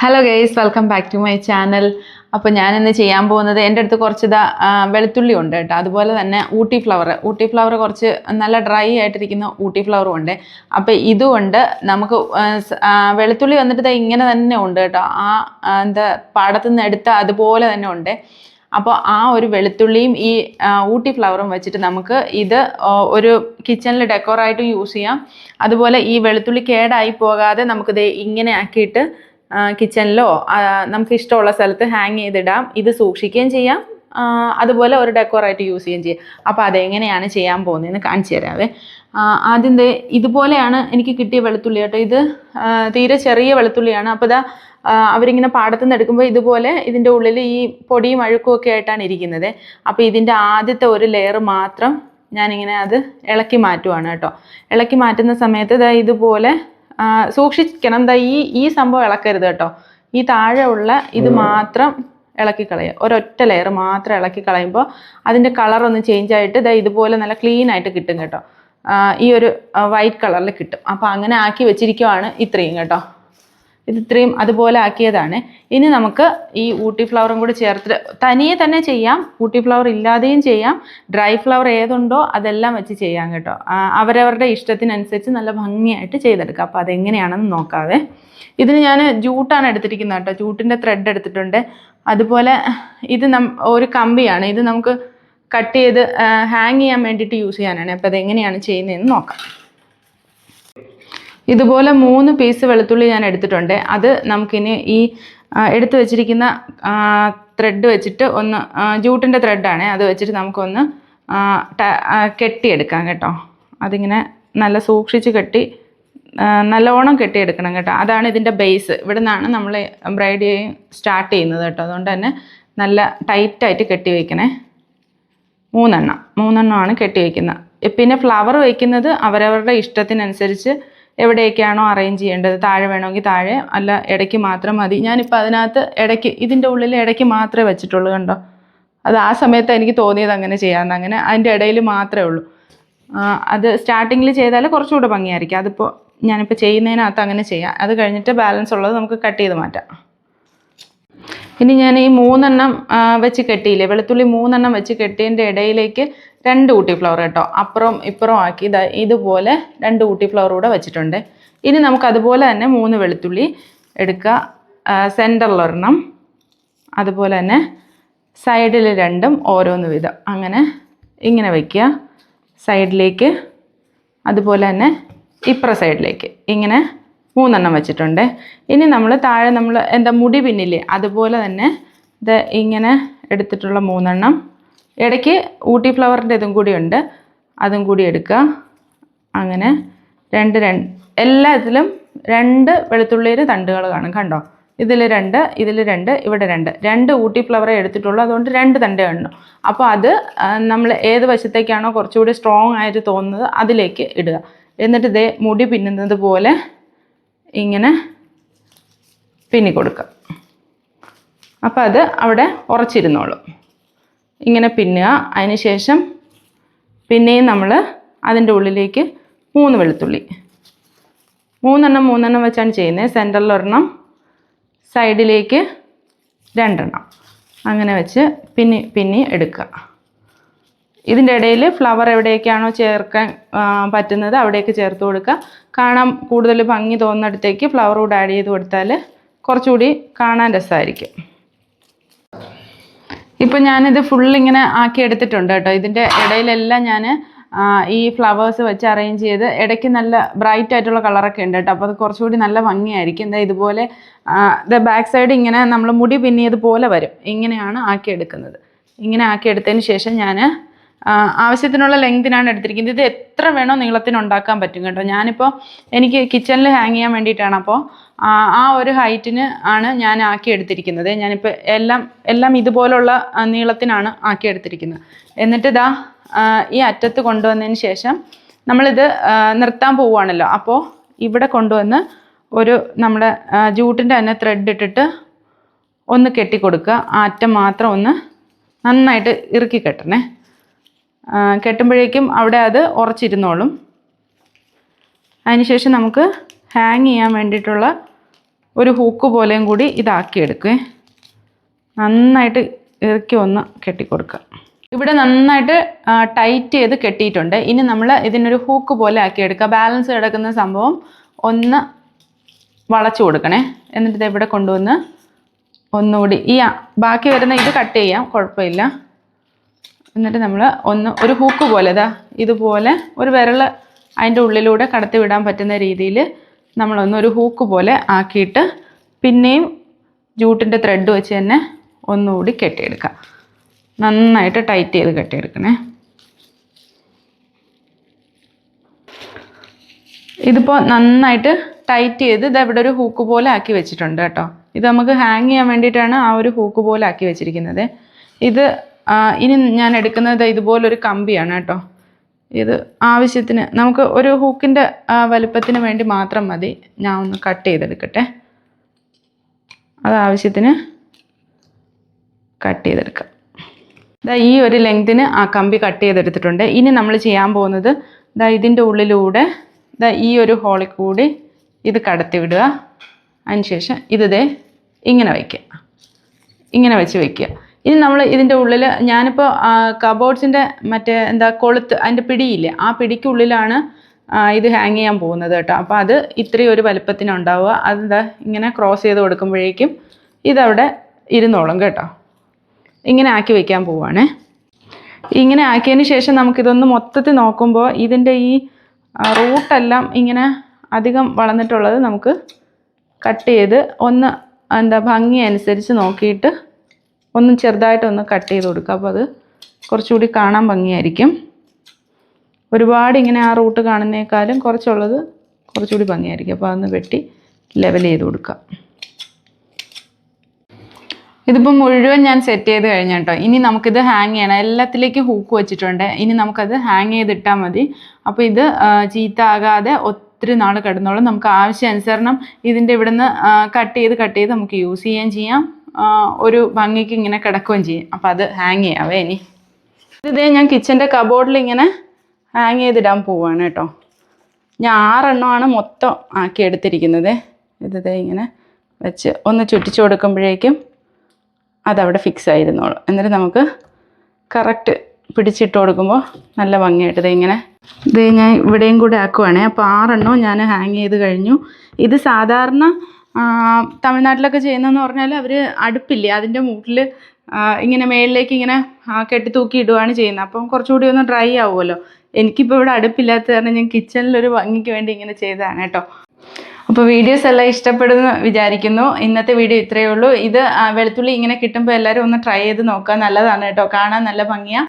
Hello guys welcome back to my channel അപ്പോൾ ഞാൻ ഞാനിന്ന് ചെയ്യാൻ പോകുന്നത് എന്റെ അടുത്ത് കുറച്ച് ഇതാ വെളുത്തുള്ളി ഉണ്ട് കേട്ടോ. അതുപോലെ തന്നെ ഊട്ടി ഫ്ലവർ ഊട്ടി ഫ്ലവർ കുറച്ച് നല്ല ഡ്രൈ ആയിട്ടിരിക്കുന്ന ഊട്ടി ഫ്ലവറും ഉണ്ട്. അപ്പോൾ ഇതുകൊണ്ട് നമുക്ക് വെളുത്തുള്ളി വന്നിട്ട് ഇങ്ങനെ തന്നെ ഉണ്ട് കേട്ടോ. ആ, എന്താ പാടത്തു നിന്ന് എടുത്ത അതുപോലെ തന്നെ ഉണ്ട്. അപ്പോൾ ആ ഒരു വെളുത്തുള്ളിയും ഈ ഊട്ടി ഫ്ലവറും വെച്ചിട്ട് നമുക്ക് ഇത് ഒരു കിച്ചണിൽ ഡെക്കോറായിട്ടും യൂസ് ചെയ്യാം. അതുപോലെ ഈ വെളുത്തുള്ളി കേടായി പോകാതെ നമുക്കിത് ഇങ്ങനെ ആക്കിയിട്ട് കിച്ചണിലോ നമുക്ക് ഇഷ്ടമുള്ള സ്ഥലത്ത് ഹാങ് ചെയ്തിടാം. ഇത് സൂക്ഷിക്കുകയും ചെയ്യാം. അതുപോലെ ഒരു ഡെക്കോറായിട്ട് യൂസ് ചെയ്യുകയും ചെയ്യാം. അപ്പോൾ അതെങ്ങനെയാണ് ചെയ്യാൻ പോകുന്നതെന്ന് കാണിച്ചു തരാവേ. ആദ്യം ഇതുപോലെയാണ് എനിക്ക് കിട്ടിയ വെളുത്തുള്ളി കേട്ടോ ഇത്. തീരെ ചെറിയ വെളുത്തുള്ളിയാണ്. അപ്പോൾ ഇതാ അവരിങ്ങനെ പാടത്തു നിന്ന് എടുക്കുമ്പോൾ ഇതുപോലെ ഇതിന്റെ ഉള്ളിൽ ഈ പൊടിയും അഴുക്കും ഒക്കെ ആയിട്ടാണ് ഇരിക്കുന്നത്. അപ്പോൾ ഇതിന്റെ ആദ്യത്തെ ഒരു ലെയർ മാത്രം ഞാനിങ്ങനെ അത് ഇളക്കി മാറ്റുവാണ് കേട്ടോ. ഇളക്കി മാറ്റുന്ന സമയത്ത് ഇതാ ഇതുപോലെ സൂക്ഷിക്കണം. എന്താ ഈ ഈ സംഭവം ഇളക്കരുത് കേട്ടോ. ഈ താഴെ ഉള്ള ഇത് മാത്രം ഇളക്കി കളയുക ഒരൊറ്റ ലെയർ മാത്രം ഇളക്കി കളയുമ്പോൾ അതിന്റെ കളർ ഒന്ന് ചേഞ്ച് ആയിട്ട് ഇതാ ഇതുപോലെ നല്ല ക്ലീൻ ആയിട്ട് കിട്ടും കേട്ടോ. ഈ ഒരു വൈറ്റ് കളറിൽ കിട്ടും. അപ്പോൾ അങ്ങനെ ആക്കി വെച്ചിരിക്കുവാണ് ഇത്രയും കേട്ടോ. ഇത് ഇത്രയും അതുപോലെ ആക്കിയതാണ്. ഇനി നമുക്ക് ഈ ഊട്ടി ഫ്ലവറും കൂടി ചേർത്ത് തനിയെ തന്നെ ചെയ്യാം. ഊട്ടി ഫ്ലവർ ഇല്ലാതെയും ചെയ്യാം. ഡ്രൈ ഫ്ലവർ ഏതുണ്ടോ അതെല്ലാം വെച്ച് ചെയ്യാം കേട്ടോ. അവരവരുടെ ഇഷ്ടത്തിനനുസരിച്ച് നല്ല ഭംഗിയായിട്ട് ചെയ്തെടുക്കാം. അപ്പോൾ അതെങ്ങനെയാണെന്ന് നോക്കാവേ. ഇതിന് ഞാൻ ജൂട്ടാണ് എടുത്തിരിക്കുന്നത് കേട്ടോ. ജൂട്ടിന്റെ ത്രെഡ് എടുത്തിട്ടുണ്ട്. അതുപോലെ ഇത് നം ഒരു കമ്പിയാണ്. ഇത് നമുക്ക് കട്ട് ചെയ്ത് ഹാങ് ചെയ്യാൻ വേണ്ടിയിട്ട് യൂസ് ചെയ്യാനാണ്. അപ്പോൾ അതെങ്ങനെയാണ് ചെയ്യുന്നതെന്ന് നോക്കാം. ഇതുപോലെ മൂന്ന് പീസ് വെളുത്തുള്ളി ഞാൻ എടുത്തിട്ടുണ്ട്. അത് നമുക്കിനി ഈ എടുത്തു വെച്ചിരിക്കുന്ന ത്രെഡ് വെച്ചിട്ട് ഒന്ന് ജൂട്ടിന്റെ ത്രെഡാണ് അത് വെച്ചിട്ട് നമുക്കൊന്ന് കെട്ടിയെടുക്കാം കേട്ടോ. അതിങ്ങനെ നല്ല സൂക്ഷിച്ച് കെട്ടി നല്ലോണം കെട്ടിയെടുക്കണം കേട്ടോ. അതാണ് ഇതിന്റെ ബേസ് ഇവിടെ നിന്നാണ് നമ്മൾ ബ്രൈഡ് സ്റ്റാർട്ട് ചെയ്യുന്നത് കേട്ടോ. അതുകൊണ്ട് തന്നെ നല്ല ടൈറ്റായിട്ട് കെട്ടി വയ്ക്കണേ മൂന്നെണ്ണം. മൂന്നെണ്ണമാണ് കെട്ടി വയ്ക്കുന്നത് പിന്നെ ഫ്ലവർ വയ്ക്കുന്നത് അവരവരുടെ ഇഷ്ടത്തിനനുസരിച്ച് എവിടെയൊക്കെയാണോ അറേഞ്ച് ചെയ്യേണ്ടത്? താഴെ വേണമെങ്കിൽ താഴെ അല്ല ഇടയ്ക്ക് മാത്രം മതി. ഞാനിപ്പോൾ അതിനകത്ത് ഇടയ്ക്ക് ഇതിന്റെ ഉള്ളിൽ ഇടയ്ക്ക് മാത്രമേ വെച്ചിട്ടുള്ളൂ കണ്ടോ? അത് ആ സമയത്ത് എനിക്ക് തോന്നിയത് അങ്ങനെ ചെയ്യാമെന്ന് അങ്ങനെ അതിന്റെ ഇടയിൽ മാത്രമേ ഉള്ളൂ. അത് സ്റ്റാർട്ടിങ്ങിൽ ചെയ്താൽ കുറച്ചുകൂടെ ഭംഗിയായിരിക്കും. അതിപ്പോൾ ഞാനിപ്പോൾ ചെയ്യുന്നതിനകത്ത് അങ്ങനെ ചെയ്യാം. അത് കഴിഞ്ഞിട്ട് ബാലൻസ് ഉള്ളത് നമുക്ക് കട്ട് ചെയ്ത് മാറ്റാം. ഇനി ഞാൻ ഈ മൂന്നെണ്ണം വെച്ച് കെട്ടിയില്ലേ? വെളുത്തുള്ളി മൂന്നെണ്ണം വെച്ച് കെട്ടിയതിന്റെ ഇടയിലേക്ക് രണ്ട് ഊട്ടി ഫ്ലവർ കേട്ടോ. അപ്പുറം ഇപ്പുറം ആക്കി ഇതാ ഇതുപോലെ രണ്ട് ഊട്ടി ഫ്ലവർ കൂടെ വെച്ചിട്ടുണ്ട്. ഇനി നമുക്ക് അതുപോലെ തന്നെ മൂന്ന് വെളുത്തുള്ളി എടുക്കുക. സെന്ററിൽ ഒരെണ്ണം. അതുപോലെ തന്നെ സൈഡിൽ രണ്ടും ഓരോന്ന് വിധം. അങ്ങനെ ഇങ്ങനെ വയ്ക്കുക സൈഡിലേക്ക് അതുപോലെ തന്നെ ഇപ്പുറ സൈഡിലേക്ക് ഇങ്ങനെ മൂന്നെണ്ണം വെച്ചിട്ടുണ്ട്. ഇനി നമ്മൾ താഴെ നമ്മൾ എന്താ മുടി പിന്നില്ലേ അതുപോലെ തന്നെ ഇത് ഇങ്ങനെ എടുത്തിട്ടുള്ള മൂന്നെണ്ണം. ഇടയ്ക്ക് ഊട്ടി ഫ്ലവറിന്റെ ഇതും കൂടി ഉണ്ട്. അതും കൂടി എടുക്കുക അങ്ങനെ രണ്ട് രണ്ട് എല്ലാ ഇതിലും രണ്ട് വെളുത്തുള്ളിയിൽ തണ്ടുകൾ കാണും കണ്ടോ? ഇതിൽ രണ്ട് ഇതിൽ രണ്ട് ഇവിടെ രണ്ട്. രണ്ട് ഊട്ടി ഫ്ലവറേ എടുത്തിട്ടുള്ളൂ. അതുകൊണ്ട് രണ്ട് തണ്ടേ കാണുന്നു അപ്പോൾ അത് നമ്മൾ ഏത് വശത്തേക്കാണോ കുറച്ചുകൂടി സ്ട്രോങ് ആയിട്ട് തോന്നുന്നത് അതിലേക്ക് ഇടുക. എന്നിട്ട് ഇതേ മുടി പിന്നുന്നത് പോലെ ഇങ്ങനെ പിന്നി കൊടുക്കുക അപ്പോൾ അത് അവിടെ ഉറച്ചിരുന്നോളും. ഇങ്ങനെ പിന്നുക. അതിന് ശേഷം പിന്നെയും നമ്മൾ അതിന്റെ ഉള്ളിലേക്ക് മൂന്ന് വെളുത്തുള്ളി. മൂന്നെണ്ണം മൂന്നെണ്ണം വെച്ചാണ് ചെയ്യുന്നത്. സെന്ററിൽ ഒരെണ്ണം സൈഡിലേക്ക് രണ്ടെണ്ണം. അങ്ങനെ വെച്ച് പിന്നി പിന്നി എടുക്കുക. ഇതിന്റെ ഇടയിൽ ഫ്ലവർ എവിടെയൊക്കെയാണോ ചേർക്കാൻ പറ്റുന്നത് അവിടെയൊക്കെ ചേർത്ത് കൊടുക്കുക. കാണാൻ കൂടുതൽ ഭംഗി തോന്നുന്നിടത്തേക്ക് ഫ്ലവർ കൂടെ ആഡ് ചെയ്ത് കൊടുത്താൽ കുറച്ചുകൂടി കാണാൻ രസമായിരിക്കും. ഇപ്പം ഞാനിത് ഫുള്ളിങ്ങനെ ആക്കി എടുത്തിട്ടുണ്ട് കേട്ടോ. ഇതിന്റെ ഇടയിലെല്ലാം ഞാൻ ഈ ഫ്ലവേഴ്സ് വെച്ച് അറേഞ്ച് ചെയ്ത് ഇടയ്ക്ക് നല്ല ബ്രൈറ്റ് ആയിട്ടുള്ള കളറൊക്കെ ഉണ്ട് കേട്ടോ. അപ്പോൾ അത് കുറച്ചുകൂടി നല്ല ഭംഗിയായിരിക്കും. എന്താ ഇതുപോലെ ഇത് ബാക്ക് സൈഡ് ഇങ്ങനെ നമ്മൾ മുടി പിന്നിയതുപോലെ വരും. ഇങ്ങനെയാണ് ആക്കിയെടുക്കുന്നത് ഇങ്ങനെ ആക്കിയെടുത്തതിന് ശേഷം ഞാൻ ആവശ്യത്തിനുള്ള ലെങ്തിനാണ് എടുത്തിരിക്കുന്നത്. ഇത് എത്ര വേണോ നീളത്തിന് ഉണ്ടാക്കാൻ പറ്റും കേട്ടോ. ഞാനിപ്പോൾ എനിക്ക് കിച്ചണിൽ ഹാങ് ചെയ്യാൻ വേണ്ടിയിട്ടാണ്. അപ്പോൾ ആ ഒരു ഹൈറ്റിന് ആണ് ഞാൻ ആക്കി എടുത്തിരിക്കുന്നത്. ഞാനിപ്പോൾ എല്ലാം എല്ലാം ഇതുപോലുള്ള നീളത്തിനാണ് ആക്കി എടുത്തിരിക്കുന്നത്. എന്നിട്ട് ഇതാ ഈ അറ്റത്ത് കൊണ്ടുവന്നതിന് ശേഷം നമ്മളിത് നിർത്താൻ പോവുകയാണല്ലോ. അപ്പോൾ ഇവിടെ കൊണ്ടുവന്ന് ഒരു നമ്മുടെ ജൂട്ടിന്റെ തന്നെ ത്രെഡ് ഇട്ടിട്ട് ഒന്ന് കെട്ടിക്കൊടുക്കുക. ആ അറ്റം മാത്രം ഒന്ന് നന്നായിട്ട് ഇറുക്കി കെട്ടണേ. കെട്ടുമ്പോഴേക്കും അവിടെ അത് ഉറച്ചിരുന്നോളും. അതിനുശേഷം നമുക്ക് ഹാങ് ചെയ്യാൻ വേണ്ടിയിട്ടുള്ള ഒരു ഹൂക്ക് പോലെയും കൂടി ഇതാക്കിയെടുക്കേ. നന്നായിട്ട് ഇറക്കി ഒന്ന് കെട്ടിക്കൊടുക്കുക. ഇവിടെ നന്നായിട്ട് ടൈറ്റ് ചെയ്ത് കെട്ടിയിട്ടുണ്ട്. ഇനി നമ്മൾ ഇതിനൊരു ഹൂക്ക് പോലെ ആക്കിയെടുക്കുക. ബാലൻസ് കിടക്കുന്ന സംഭവം ഒന്ന് വളച്ചു കൊടുക്കണേ. എന്നിട്ട് ഇത് ഇവിടെ കൊണ്ടുവന്ന് ഒന്നുകൂടി ഈ ബാക്കി വരുന്ന ഇത് കട്ട് ചെയ്യാം. കുഴപ്പമില്ല. എന്നിട്ട് നമ്മൾ ഒന്ന് ഒരു ഹൂക്ക് പോലെ ഇതാ ഇതുപോലെ ഒരു വിരൽ അതിന്റെ ഉള്ളിലൂടെ കടത്തി വിടാൻ പറ്റുന്ന രീതിയിൽ നമ്മളൊന്ന് ഒരു ഹൂക്ക് പോലെ ആക്കിയിട്ട് പിന്നെയും ജൂട്ടിന്റെ ത്രെഡ് വെച്ച് തന്നെ ഒന്നുകൂടി കെട്ടിയെടുക്കാം. നന്നായിട്ട് ടൈറ്റ് ചെയ്ത് കെട്ടിയെടുക്കണേ. ഇതിപ്പോൾ നന്നായിട്ട് ടൈറ്റ് ചെയ്ത് ഇത് ഇവിടെ ഒരു ഹൂക്ക് പോലെ ആക്കി വെച്ചിട്ടുണ്ട് കേട്ടോ. ഇത് നമുക്ക് ഹാങ് ചെയ്യാൻ വേണ്ടിയിട്ടാണ് ആ ഒരു ഹൂക്ക് പോലെ ആക്കി വെച്ചിരിക്കുന്നത്. ഇത് ഇനി ഞാൻ എടുക്കുന്നത് ഇതുപോലൊരു കമ്പിയാണ് കേട്ടോ. ഇത് ആവശ്യത്തിന് നമുക്ക് ഒരു ഹൂക്കിന്റെ വലുപ്പത്തിന് വേണ്ടി മാത്രം മതി. ഞാൻ ഒന്ന് കട്ട് ചെയ്തെടുക്കട്ടെ. അത് ആവശ്യത്തിന് കട്ട് ചെയ്തെടുക്കാം. ഇതാ ഈ ഒരു ലെങ്തിന് ആ കമ്പി കട്ട് ചെയ്തെടുത്തിട്ടുണ്ട്. ഇനി നമ്മൾ ചെയ്യാൻ പോകുന്നത് ഇതാ ഇതിന്റെ ഉള്ളിലൂടെ ഇതാ ഈ ഒരു ഹോളിൽ കൂടി ഇത് കടത്തി വിടുക അതിനുശേഷം ഇത് ദേ ഇങ്ങനെ വയ്ക്കുക. ഇങ്ങനെ വെച്ച് വെക്കുക ഇനി നമ്മൾ ഇതിന്റെ ഉള്ളിൽ ഞാനിപ്പോൾ കബോർഡ്സിന്റെ മറ്റേ എന്താ കൊളുത്ത് അതിന്റെ പിടിയില്ലേ ആ പിടിക്കുള്ളിലാണ് ഇത് ഹാങ് ചെയ്യാൻ പോകുന്നത് കേട്ടോ. അപ്പോൾ അത് ഇത്രയും ഒരു വലുപ്പത്തിനുണ്ടാവുക അതെന്താ ഇങ്ങനെ ക്രോസ് ചെയ്ത് കൊടുക്കുമ്പോഴേക്കും ഇതവിടെ ഇരുന്നോളും കേട്ടോ. ഇങ്ങനെ ആക്കി വെക്കാൻ പോവുകയാണേ ഇങ്ങനെ ആക്കിയതിന് ശേഷം നമുക്കിതൊന്ന് മൊത്തത്തിൽ നോക്കുമ്പോൾ ഇതിന്റെ ഈ റൂട്ടെല്ലാം ഇങ്ങനെ അധികം വളർന്നിട്ടുള്ളത് നമുക്ക് കട്ട് ചെയ്ത് ഒന്ന് എന്താ ഭംഗി അനുസരിച്ച് നോക്കിയിട്ട് ഒന്ന് ചെറുതായിട്ടൊന്ന് കട്ട് ചെയ്ത് കൊടുക്കുക അപ്പോൾ അത് കുറച്ചുകൂടി കാണാൻ ഭംഗിയായിരിക്കും. ഒരുപാട് ഇങ്ങനെ ആ റൂട്ട് കാണുന്നേക്കാളും കുറച്ചുള്ളത് കുറച്ചുകൂടി ഭംഗിയായിരിക്കും. അപ്പോൾ അതൊന്ന് വെട്ടി ലെവൽ ചെയ്ത് കൊടുക്കുക. ഇതിപ്പോൾ മുഴുവൻ ഞാൻ സെറ്റ് ചെയ്ത് കഴിഞ്ഞ കേട്ടോ. ഇനി നമുക്കിത് ഹാങ് ചെയ്യണം. എല്ലാത്തിലേക്കും ഹൂക്ക് വെച്ചിട്ടുണ്ട്. ഇനി നമുക്കത് ഹാങ് ചെയ്തിട്ടാൽ മതി. അപ്പോൾ ഇത് ചീത്താകാതെ ഒത്തിരി നാൾ കിടന്നോളും. നമുക്ക് ആവശ്യാനുസരണം ഇതിന്റെ ഇവിടുന്ന് കട്ട് ചെയ്ത് കട്ട് ചെയ്ത് നമുക്ക് യൂസ് ചെയ്യുകയും ചെയ്യാം. ഒരു ഭംഗിക്ക് ഇങ്ങനെ കിടക്കുകയും ചെയ്യും. അപ്പോൾ അത് ഹാങ് ചെയ്യാവേ ഇനി. ഇതേ ഞാൻ കിച്ചന്റെ കബോർഡിൽ ഇങ്ങനെ ഹാങ് ചെയ്തിടാൻ പോവാണ് കേട്ടോ. ഞാൻ ആറെണ്ണമാണ് മൊത്തം ആക്കി എടുത്തിരിക്കുന്നത്. ഇത് ഇങ്ങനെ വെച്ച് ഒന്ന് ചുറ്റിച്ചു കൊടുക്കുമ്പോഴേക്കും അതവിടെ ഫിക്സ് ആയിരുന്നോളും. എന്നിട്ട് നമുക്ക് കറക്റ്റ് പിടിച്ചിട്ട് കൊടുക്കുമ്പോൾ നല്ല ഭംഗിയായിട്ട് ഇത് ഇങ്ങനെ ഇത് ഞാൻ ഇവിടെയും കൂടെ ആക്കുവാണേ. അപ്പോൾ ആറെണ്ണം ഞാൻ ഹാങ് ചെയ്ത് കഴിഞ്ഞു. ഇത് സാധാരണ തമിഴ്നാട്ടിലൊക്കെ ചെയ്യുന്നതെന്ന് പറഞ്ഞാൽ അവർ അടുപ്പില്ലേ? അതിന്റെ മൂട്ടിൽ ഇങ്ങനെ മേളിലേക്ക് ഇങ്ങനെ കെട്ടി തൂക്കി ഇടുകയാണ് ചെയ്യുന്നത്. അപ്പം കുറച്ചുകൂടി ഒന്ന് ഡ്രൈ ആവുമല്ലോ? എനിക്കിപ്പോൾ ഇവിടെ അടുപ്പില്ലാത്ത കാരണം ഞാൻ കിച്ചണിലൊരു ഭംഗിക്ക് വേണ്ടി ഇങ്ങനെ ചെയ്തതാണ് കേട്ടോ. അപ്പോൾ വീഡിയോസ് എല്ലാം ഇഷ്ടപ്പെടുന്നു വിചാരിക്കുന്നു. ഇന്നത്തെ വീഡിയോ ഇത്രയേ ഉള്ളൂ. ഇത് വെളുത്തുള്ളി ഇങ്ങനെ കിട്ടുമ്പോൾ എല്ലാവരും ഒന്ന് ട്രൈ ചെയ്ത് നോക്കുക. നല്ലതാണ് കേട്ടോ. കാണാൻ നല്ല ഭംഗിയാണ്